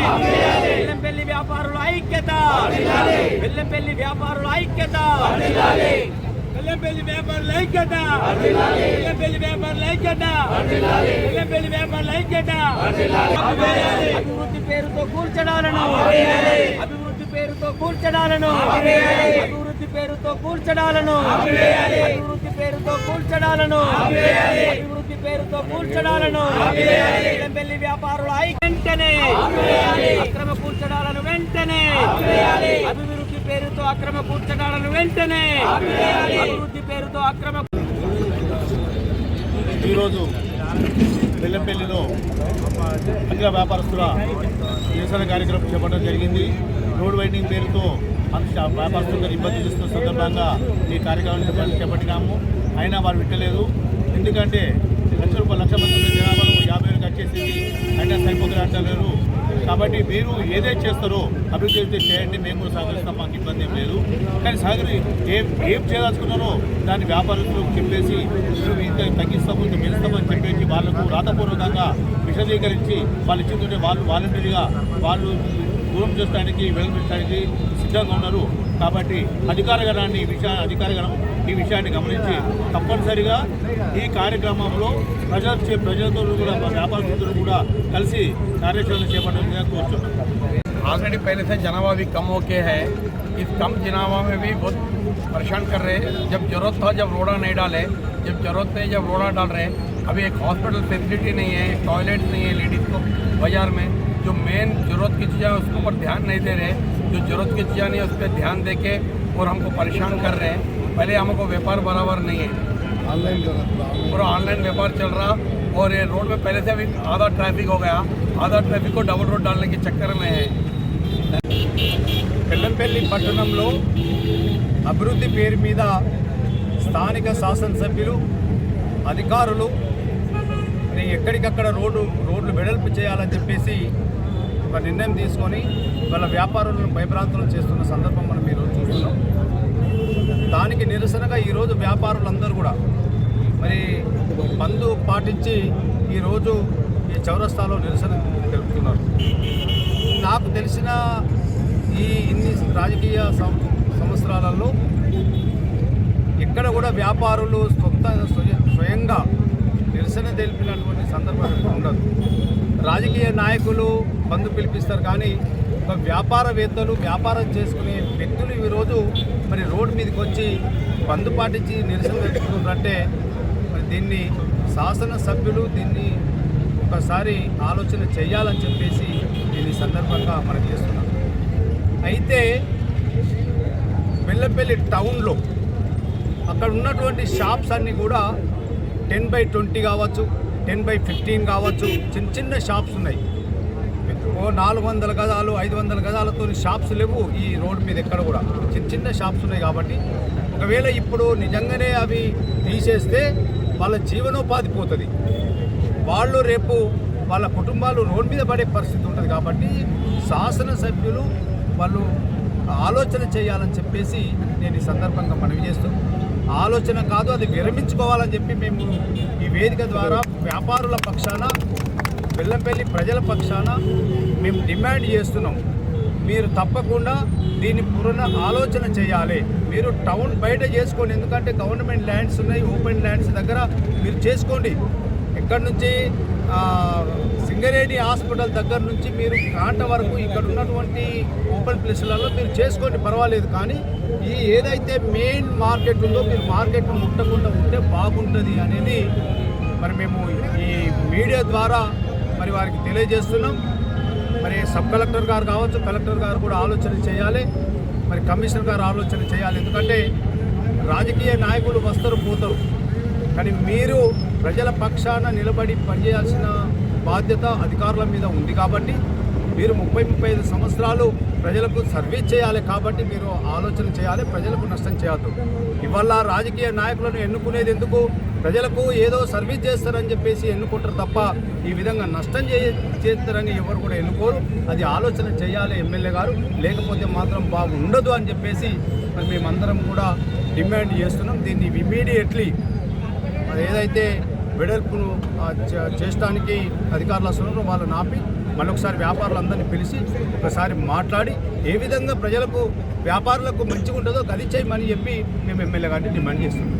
బెల్లంపల్లి వ్యాపారుల ఐక్యత. బెల్లంపల్లి వ్యాపారుల ఐక్యత. బెల్లంపల్లి వ్యాపారుల ఐక్యత. బెల్లంపల్లి వ్యాపారుల ఐక్యత. బెల్లంపల్లి వ్యాపారుల ఐక్యత. అభివృద్ధి పేరుతో కూల్చడాలను. అభివృద్ధి పేరుతో కూల్చడాలను. అభివృద్ధి పేరుతో కూల్చడాలను. అభివృద్ధి పేరుతో కూల్చడాలను. అభివృద్ధి పేరుతో కూల్చడాలను. బెల్లంపల్లి వ్యాపారుల ఐక్యత. వెంటనే. అక్రమ కూల్చడాలను వెంటనే. అభివృద్ధి పేరుతో అక్రమ కూల్చడాలను వెంటనే. అభివృద్ధి పేరుతో అక్రమ ఈరోజు బెల్లంపల్లిలో అఖిల వ్యాపారస్తుల నిరసన కార్యక్రమం చేపట్టడం జరిగింది. రోడ్ వైండింగ్ పేరుతో వ్యాపారస్తులకు ఇబ్బంది చేస్తున్న సందర్భంగా ఈ కార్యక్రమం చేప- చేపట్టినాము. అయినా వారు విట్టలేదు. ఎందుకంటే లక్ష రూపాయలు లక్ష మంది జనాభాలో యాభై వేలకు వచ్చేసింది. అంటే సరిపోతులు అంటలేరు కాబట్టి మీరు ఏదైతే చేస్తారో అభివృద్ధి అయితే చేయండి. మేము కూడా సహకరిస్తాం. మాకు ఇబ్బంది ఏం లేదు. కానీ సహకరి ఏం ఏం చేయదలుచుకున్నారో దాన్ని వ్యాపారస్తులకు చెప్పేసి మేము ఇంత తగ్గిస్తాము ఇంత పెంచుతామని చెప్పేసి వాళ్ళకు రాతపూర్వకంగా విశదీకరించి వాళ్ళు ఇచ్చిందంటే వాళ్ళు వాలంటీర్గా వాళ్ళు దూరం చేసుకోవడానికి వెలువరించడానికి సిద్ధంగా ఉన్నారు. కాబట్టి అధికారగణాన్ని ఈ విషయా అధికారగణం ఈ విషయాన్ని గమనించి తప్పనిసరిగా ఈ కార్యక్రమంలో ప్రజల చే- ప్రజలతో కూడా వ్యాపారస్తులు కూడా కలిసి కార్యాచరణ చేపట్టాలని కోరుతున్నాం ऑलरेडी पहले से जनाभा भी कम होके है इस कम जनाभा में भी बहुत परेशान कर रहे हैं जब जरूरत था जब रोड़ा नहीं डाले जब जरूरत नहीं जब रोड़ा डाल रहे हैं अभी एक हॉस्पिटल फैसिलिटी नहीं है एक टॉयलेट नहीं है लेडीज़ को बाजार में जो मेन जरूरत की चीज़ें हैं उसके ऊपर ध्यान नहीं दे रहे जो जरूरत की चीज़ें नहीं है उस पर ध्यान दे के और हमको परेशान कर रहे हैं पहले हमको व्यापार बराबर नहीं है पूरा ऑनलाइन व्यापार चल रहा और ये रोड में पहले से अभी आधा ट्रैफिक हो गया आधा ट्रैफिक को डबल रोड डालने के चक्कर में है బెల్లంపల్లి పట్టణంలో అభివృద్ధి పేరు మీద స్థానిక శాసనసభ్యులు అధికారులు మరి ఎక్కడికక్కడ రోడ్డు రోడ్లు వెడల్పు చేయాలని చెప్పేసి ఒక నిర్ణయం తీసుకొని వాళ్ళ వ్యాపారులను భయప్రాంతం చేస్తున్న సందర్భం మనం ఈరోజు చూస్తున్నాం. దానికి నిరసనగా ఈరోజు వ్యాపారులందరూ కూడా మరి బంధు పాటించి ఈరోజు ఈ చౌరస్తాలో నిరసన తెలుపుతున్నారు. నాకు తెలిసిన ఈ ఇన్ని రాజకీయ సం- సంవత్సరాలలో ఎక్కడ కూడా వ్యాపారులు సొంత స్వయ- స్వయంగా నిరసన తెలిపినటువంటి సందర్భం ఉండదు. రాజకీయ నాయకులు బంద్ పిలిపిస్తారు. కానీ ఒక వ్యాపారవేత్తలు వ్యాపారం చేసుకునే వ్యక్తులు ఈరోజు మరి రోడ్డు మీదకి వచ్చి బంద్ పాటించి నిరసన తెలుపుతున్నారంటే మరి దీన్ని శాసనసభ్యులు దీన్ని ఒకసారి ఆలోచన చేయాలని చెప్పేసి దీని సందర్భంగా మనం చేస్తున్నాం అయితే బెల్లంపల్లి టౌన్లో అక్కడ ఉన్నటువంటి షాప్స్ అన్నీ కూడా టెన్ బై ట్వంటీ కావచ్చు టెన్ బై ఫిఫ్టీన్ కావచ్చు చిన్న చిన్న షాప్స్ ఉన్నాయి. ఓ నాలుగు వందల గజాలు ఐదు వందల గజాలతో షాప్స్ లేవు ఈ రోడ్డు మీద ఎక్కడ కూడా. చిన్న చిన్న షాప్స్ ఉన్నాయి కాబట్టి. ఒకవేళ ఇప్పుడు నిజంగానే అవి తీసేస్తే వాళ్ళ జీవనోపాధి పోతుంది. వాళ్ళు రేపు వాళ్ళ కుటుంబాలు రోడ్డు మీద పడే పరిస్థితి ఉంటుంది కాబట్టి శాసనసభ్యులు వాళ్ళు ఆలోచన చేయాలని చెప్పేసి నేను ఈ సందర్భంగా మనవి చేస్తూ ఆలోచన కాదు అది విరమించుకోవాలని చెప్పి మేము ఈ వేదిక ద్వారా వ్యాపారుల పక్షాన బెల్లంపల్లి ప్రజల పక్షాన మేము డిమాండ్ చేస్తున్నాం. మీరు తప్పకుండా దీని పూర్ణ ఆలోచన చేయాలి. మీరు టౌన్ బయట చేసుకోండి. ఎందుకంటే గవర్నమెంట్ ల్యాండ్స్ ఉన్నాయి ఓపెన్ ల్యాండ్స్ దగ్గర మీరు చేసుకోండి. ఎక్కడి నుంచి? సింగరేణి హాస్పిటల్ దగ్గర నుంచి మీరు కాంట వరకు ఇక్కడ ఉన్నటువంటి ఓపెన్ ప్లేస్లలో మీరు చేసుకోండి. పర్వాలేదు. కానీ ఈ ఏదైతే మెయిన్ మార్కెట్ ఉందో మీరు మార్కెట్ ముట్టకుండా ఉంటే బాగుంటుంది అనేది మరి మేము ఈ మీడియా ద్వారా మరి వారికి తెలియజేస్తున్నాం. మరి సబ్ కలెక్టర్ గారు కావచ్చు కలెక్టర్ గారు కూడా ఆలోచన చేయాలి. మరి కమిషనర్ గారు ఆలోచన చేయాలి. ఎందుకంటే రాజకీయ నాయకులు వస్తారు పోతారు. కానీ మీరు ప్రజల పక్షాన నిలబడి పనిచేయాల్సిన బాధ్యత అధికారుల మీద ఉంది కాబట్టి మీరు ముప్పై ముప్పై ఐదు సంవత్సరాలు ప్రజలకు సర్వీస్ చేయాలి కాబట్టి మీరు ఆలోచన చేయాలి ప్రజలకు నష్టం చేయొద్దు. ఇవాళ రాజకీయ నాయకులను ఎన్నుకునేది ఎందుకు? ప్రజలకు ఏదో సర్వీస్ చేస్తారని చెప్పేసి ఎన్నుకుంటారు తప్ప ఈ విధంగా నష్టం చే చేస్తారని ఎవరు కూడా ఎన్నుకోరు. అది ఆలోచన చేయాలి ఎమ్మెల్యే గారు. లేకపోతే మాత్రం బాగుండదు అని చెప్పేసి మరి మేమందరం కూడా డిమాండ్ చేస్తున్నాం. దీన్ని ఇమీడియట్లీ మరి ఏదైతే వెడల్పును చే- చేయడానికి అధికారులు వస్తున్నారో వాళ్ళని ఆపి మరొకసారి వ్యాపారులందరినీ పిలిచి ఒకసారి మాట్లాడి ఏ విధంగా ప్రజలకు వ్యాపారులకు మంచిగా ఉంటుందో అది చేయమని చెప్పి మేము ఎమ్మెల్యే గారిని డిమాండ్ చేస్తున్నాం.